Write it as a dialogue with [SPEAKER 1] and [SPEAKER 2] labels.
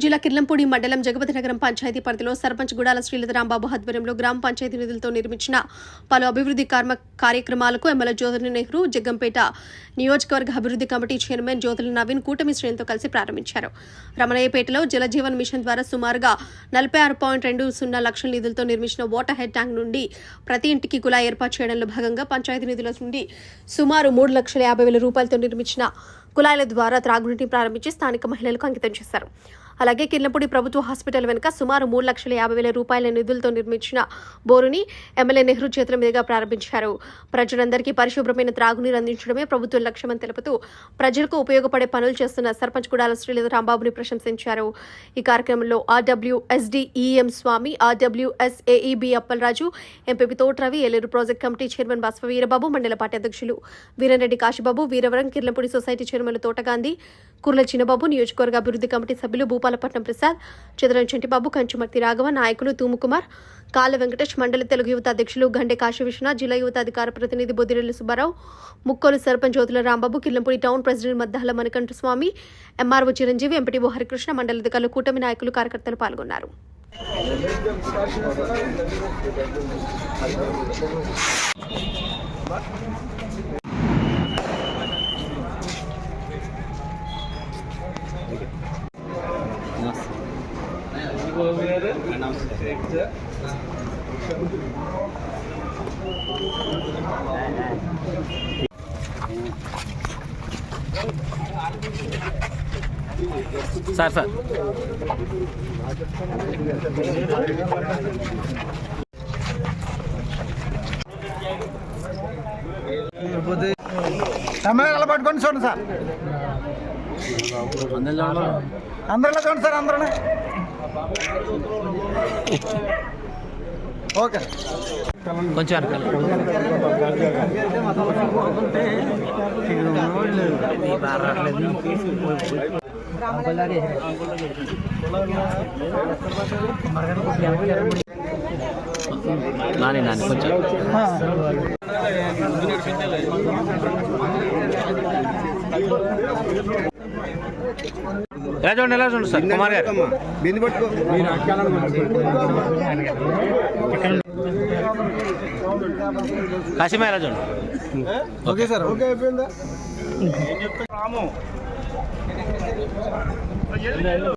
[SPEAKER 1] జిల్లా కిర్లంపూడి మండలం జగపతి నగరం పంచాయతీ పరిధిలో సర్పంచ్ గుడాల శ్రీలతరాంబాబు ఆధ్వర్యంలో గ్రామ పంచాయతీ నిధులతో నిర్మించిన పలు అభివృద్ధి కర్మ కార్యక్రమాలకు ఎమ్మెల్యే జ్యోతుల నెహ్రూ జగ్గంపేట నియోజకవర్గ అభివృద్ధి కమిటీ చైర్మన్ జ్యోతుల నవీన్ కూటమి శ్రేణితో కలిసి ప్రారంభించారు. రమణయ్యపేటలో జలజీవన్ మిషన్ ద్వారా సుమారుగా నలభై ఆరు పాయింట్ రెండు సున్నా లక్షల నిధులతో నిర్మించిన వాటర్ హెడ్ ట్యాంక్ నుండి ప్రతి ఇంటికి కుళాయి ఏర్పాటు చేయడంలో భాగంగా పంచాయతీ నిధుల నుండి సుమారు మూడు లక్షల యాభై వేల రూపాయలతో నిర్మించిన కులాయిల ద్వారా త్రాగునీటిని ప్రారంభించి స్థానిక మహిళలకు అంకితం చేశారు. అలాగే కిర్లంపూడి ప్రభుత్వ హాస్పిటల్ వెనుక సుమారు మూడు లక్షల యాభై వేల రూపాయల నిధులతో నిర్మించిన బోరుని ఎమ్మెల్యే నెహ్రూ చేతుల మీదుగా ప్రారంభించారు. ప్రజలందరికీ పరిశుభ్రమైన త్రాగునీరు అందించడమే ప్రభుత్వ లక్ష్యమని తెలుపుతూ ప్రజలకు ఉపయోగపడే పనులు చేస్తున్న సర్పంచ్ గుడాల శ్రీలత రాంబాబుని ప్రశంసించారు. ఈ కార్యక్రమంలో RWSDEEM Swami RWSAEB Appalaraju MPP Thota Ravi Yeleru project committee chairman Baswa Veerababu మండల పార్టీ అధ్యక్షులు వీరరెడ్డి కాశీబాబు వీరవరం కిర్లంపూడి సొసైటీ చైర్మన్ తోటగాంధీ కుర్ల చిన్నబాబు నియోజకవర్గ అభివృద్ధి కమిటీ సభ్యులు భూపాలపట్నం ప్రసాద్ చదరం చెంటిబాబు కంచుమర్తి రాఘవ నాయకులు తూముకుమార్ కాళ్ళ వెంకటేష్ మండలి తెలుగు యువత అధ్యక్షులు గండే కాశీ విశ్వనాథ్ జిల్లా యువత అధికార ప్రతినిధి Boddirelli Subbarao Mukkolu sarpanch Jyothula Rambabu Killampudi town president Maddala Manikanta Swami MRO Chiranjeevi MPTO Harikrishna మండలాధికారులు కూటమి నాయకులు కార్యకర్తలు పాల్గొన్నారు.
[SPEAKER 2] Sir sir.
[SPEAKER 3] తమిళ పట్టుకొని చూడండి సార్. అందరిలో చూడండి సార్ అందరూ ఓకే.
[SPEAKER 2] కొంచెం నాని నాని కొంచెం. ఎలా చూడండి ఎలా చూడండి సార్? కుమార్ గారు.
[SPEAKER 3] బిందు పట్టుకో.
[SPEAKER 2] కాశీమా ఎలా చూడండి
[SPEAKER 3] ఓకే. సార్ ఓకే అయిపోయిందా?